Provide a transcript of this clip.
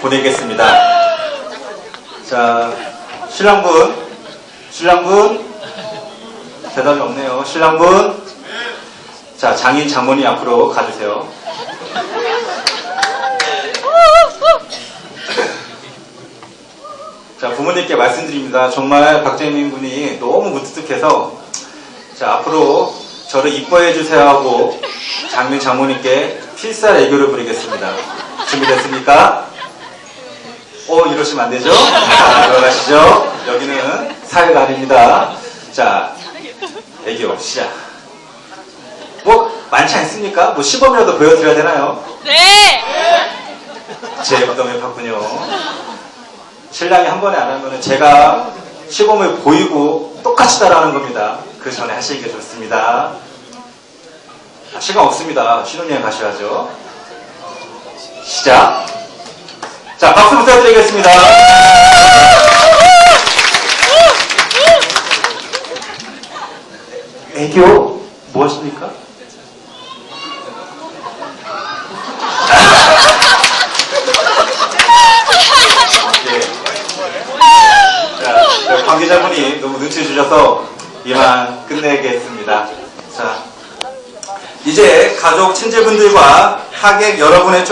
보내겠습니다. 자, 신랑분, 신랑분, 대답이 없네요. 신랑분, 자, 장인, 장모님 앞으로 가주세요. 자, 부모님께 말씀드립니다. 정말 박재민 군이 너무 무뚝뚝해서, 자, 앞으로 저를 이뻐해 주세요 하고, 장민 장모님께 필살 애교를 부리겠습니다. 준비됐습니까? 어, 이러시면 안 되죠? 자, 들어가시죠. 여기는 사회가 아닙니다. 자, 애교 시작. 뭐, 많지 않습니까? 뭐, 시범이라도 보여드려야 되나요? 네! 제 무덤에 봤군요. 신랑이 한 번에 안 하면 제가 시범을 보이고 똑같이 따라하는 겁니다. 그 전에 하시는 게 좋습니다. 아, 시간 없습니다. 신혼여행 가셔야죠. 시작. 자, 박수 부탁드리겠습니다. 애교 무엇입니까? 예. 관계자분이 너무 눈치 주셔서 이만 끝내겠습니다. 자, 이제 가족, 친지분들과 하객 여러분의